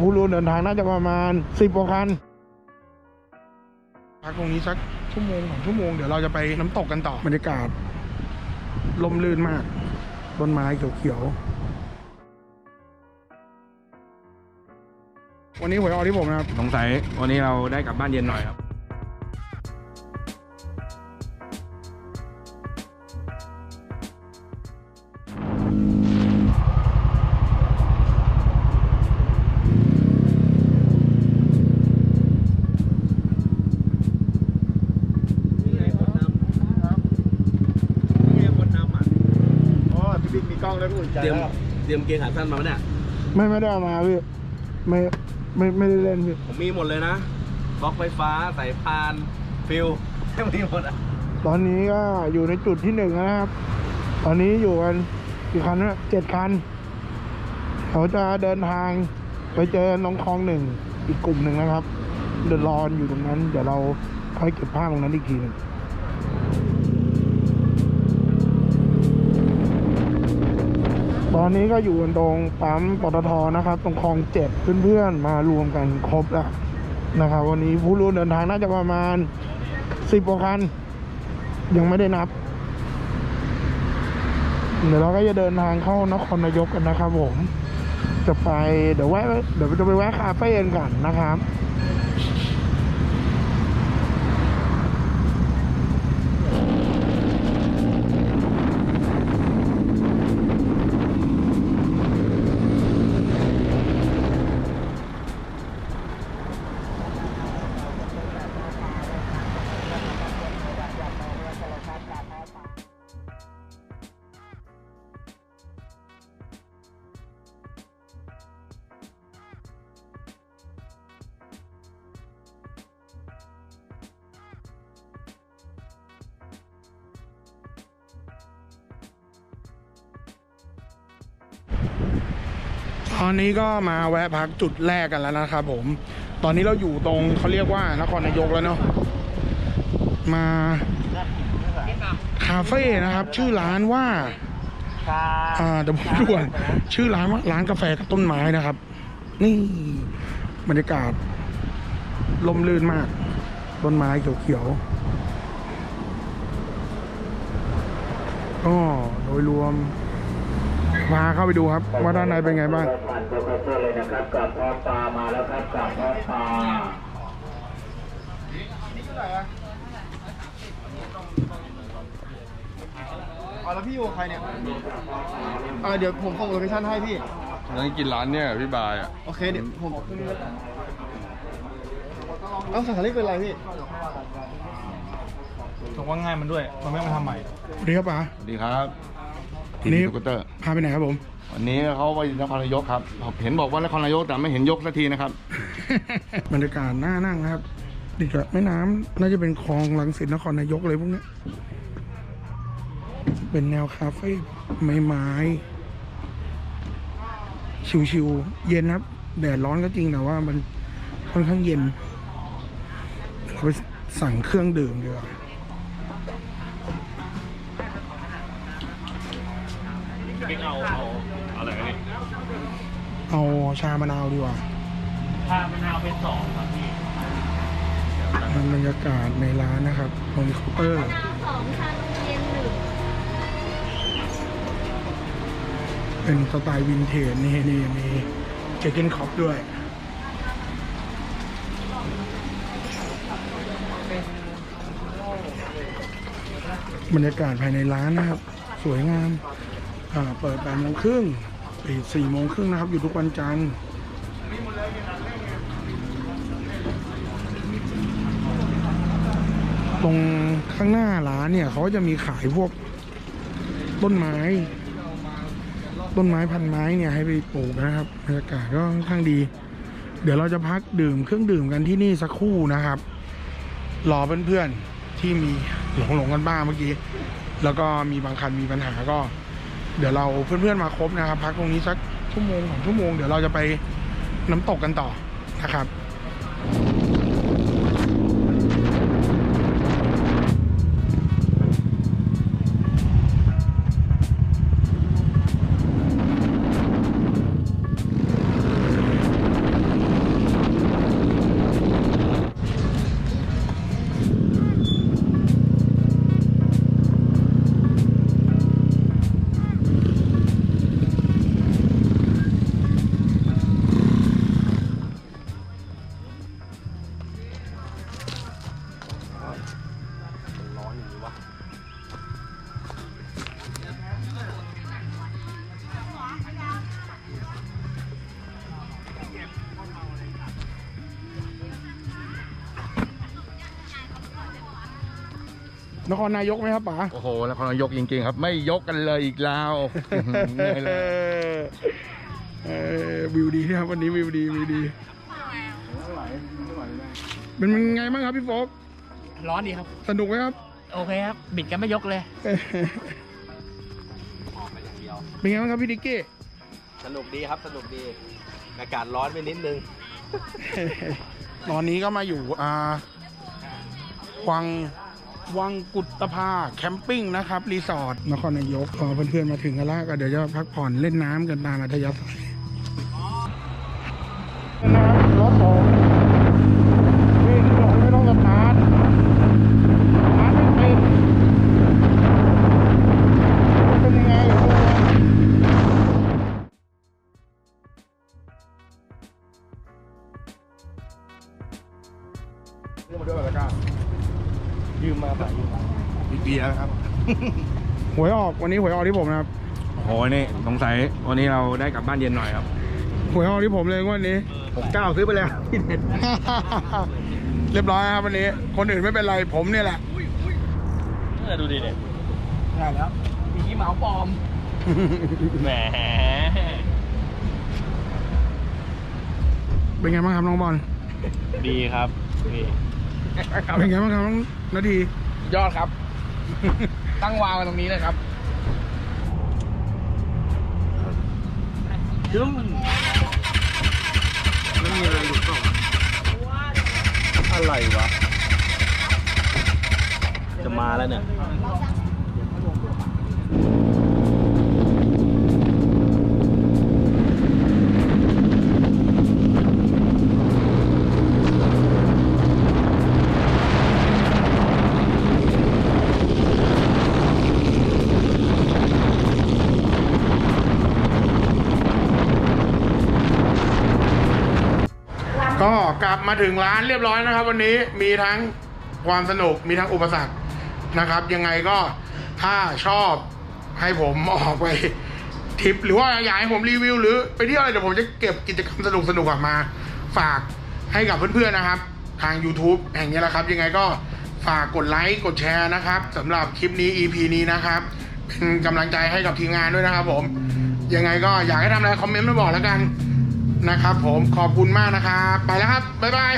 ผู้ร่วมเดินทางน่าจะประมาณสิบกว่าคันพักตรงนี้สักชั่วโมงสองชั่วโมงเดี๋ยวเราจะไปน้ำตกกันต่อบรรยากาศลมลื่นมากต้นไม้เขียวๆวันนี้หวยออกที่ผมนะครับ สงสัยวันนี้เราได้กลับบ้านเย็นหน่อยครับ พี่บิ๊กมีกล้องแล้วก็อุ่นใจเตรียมแล้วเตรียมเกงขาสั้นมาปะเนี่ย ไม่ไม่ได้เอามาพี่ไม่ไม่ไม่ได้เล่นพี่ผมมีหมดเลยนะบล็อกไฟฟ้าสายพานฟิลมีหมดอะตอนนี้ก็อยู่ในจุดที่หนึ่งนะครับ ตอนนี้อยู่กันกี่คันนะเจ็ดคัน เขาจะเดินทางไปเจอน้องคลองหนึ่งอีกกลุ่มหนึ่งนะครับ เดินรอนอยู่ตรงนั้น เดี๋ยวเราค่อยเก็บภาพตรงนั้นอีกทีหนึ่ง ตอนนี้ก็อยู่กันตรงปั๊มปตทนะครับ ตรงคลองเจ็ดเพื่อนๆมารวมกันครบแล้วนะครับ วันนี้ผู้ร่วมเดินทางน่าจะประมาณสิบกว่าคัน ยังไม่ได้นับ เดี๋ยวเราก็จะเดินทางเข้านครนายกกันนะครับผม จะไปเดี๋ยวแวะเดี๋ยวจะไปแวะคาเฟ่กันก่อนนะครับ ตอนนี้ก็มาแวะพักจุดแรกกันแล้วนะครับผม ตอนนี้เราอยู่ตรงเขาเรียกว่านครนายกแล้วเนาะ มาคาเฟ่นะครับ ชื่อร้านว่าอ่าเดี๋ยวผมดูก่อนชื่อร้านว่าร้านกาแฟกับต้นไม้นะครับ นี่บรรยากาศลมลื่นมาก ต้นไม้เขียวๆก็โดยรวม พาเข้าไปดูครับว่าด้านในเป็นไงบ้างผ่านโปรเฟสเซอร์เลยนะครับกับท้องปลามาแล้วครับกับท้องปลาอ๋อแล้วพี่อยู่กับใครเนี่ยเออเดี๋ยวผมส่งโลเคชั่นให้พี่ นั่งกินร้านเนี่ยพี่บายอะโอเคเดี๋ยวผมเอ้าสถานที่เป็นไรพี่ผมว่าง่ายมันด้วย มันไม่มาทำใหม่สวัสดีครับป๋าสวัสดีครับ นี่ทีสกูตเตอร์ พาไปไหนครับผม วันนี้เขาไปนครนายกครับเห็นบอกว่านครนายกแต่ไม่เห็นยกสักทีนะครับ บรรยากาศน่านั่งนะครับติดกับแม่น้ำน่าจะเป็นคลองลังสิตนครนายกเลยพวกเนี้ยเป็นแนวคาเฟ่ไม้ไม้ชิวๆเย็นครับ แดดร้อนก็จริงแต่ว่ามันค่อนข้างเย็นเราไปสั่งเครื่องดื่มดีกว่า เอาเอาอะไรนี่เอาชามะนาวดีกว่าชามะนาวเป็นสองครับพี่บรรยากาศในร้านนะครับตรงเคาน์เตอร์สองชาเย็นหนึ่งเป็นสไตล์วินเทจนี่นี่มีเจเกนคอปด้วยบรรยากาศภายในร้านนะครับ สวยงามอ่า เปิดแปดโมงครึ่งปิดสี่โมงครึ่งนะครับ อยู่ทุกวันจันทร์ตรงข้างหน้าร้านเนี่ยเขาจะมีขายพวกต้นไม้ ต้นไม้พันไม้เนี่ยให้ไปปลูกนะครับบรรยากาศก็ค่อนข้างดี เดี๋ยวเราจะพักดื่มเครื่องดื่มกันที่นี่สักครู่นะครับ รอเพื่อนๆที่มีหลงหลงๆกันบ้างเมื่อกี้ แล้วก็มีบางคันมีปัญหาก็ เดี๋ยวเราเพื่อนๆมาครบนะครับ พักตรงนี้สักชั่วโมงสองชั่วโมงเดี๋ยวเราจะไปน้ำตกกันต่อนะครับ นครนายกไหมครับป๋าโอ้โหนครนายกจริงๆครับ ไม่ยกกันเลยอีกแล้วอื้อหือเหนื่อยเลยเออวิวดีนะครับวันนี้วิวดีวิวดีเป็นไงบ้างครับพี่โฟกร้อนดีครับ สนุกไหมครับ โอเคครับ บิดกันไม่ยกเลย เป็นไงบ้างครับพี่ดิกกี้สนุกดีครับสนุกดี อากาศร้อนไปนิดนึง ตอนนี้ก็มาอยู่อ่าวัง วังกุตภาแคมปิ้งนะครับ รีสอร์ทนครนายกพอเพื่อนๆมาถึงกันแล้วก็เดี๋ยวจะพักผ่อนเล่นน้ำกันตามอัธยาศัย มีเบียร์ครับ หวยออกวันนี้หวยออกที่ผมนะครับ โอ้โหนี่สงสัยวันนี้เราได้กลับบ้านเย็นหน่อยครับหวยออกที่ผมเลยงวันนี้ ผมเก้าซื้อไปแล้วที่เด็ดเรียบร้อยครับวันนี้ คนอื่นไม่เป็นไรผมเนี่ยแหละเออดูดิเนี่ยได้แล้วมีเหมาปลอมแหมเป็นไงบ้างครับน้องบอลดีครับนี่เป็นไงบ้างครับน้อง นาที ยอดครับ ตั้งวางไว้ตรงนี้เลยครับจึ้งอะไรวะ จะมาแล้วเนี่ยับ มาถึงร้านเรียบร้อยนะครับ วันนี้มีทั้งความสนุกมีทั้งอุปสรรคนะครับ ยังไงก็ถ้าชอบให้ผมออกไปทริปหรือว่าอยากให้ผมรีวิว หรือไปเที่ยวอะไรเดี๋ยวผมจะเก็บกิจกรรมสนุกสนุกๆออกมา ฝากให้กับเพื่อนๆนะครับ ทาง YouTube แห่งนี้แหละครับ ยังไงก็ฝากกดไลค์กดแชร์นะครับสำหรับคลิปนี้ EP นี้นะครับเป็นกำลังใจให้กับทีมงานด้วยนะครับผมยังไงก็อยากให้ทำอะไรคอมเมนต์มาบอกแล้วกัน นะครับผมขอบคุณมากนะครับ ไปแล้วครับ บ๊ายบาย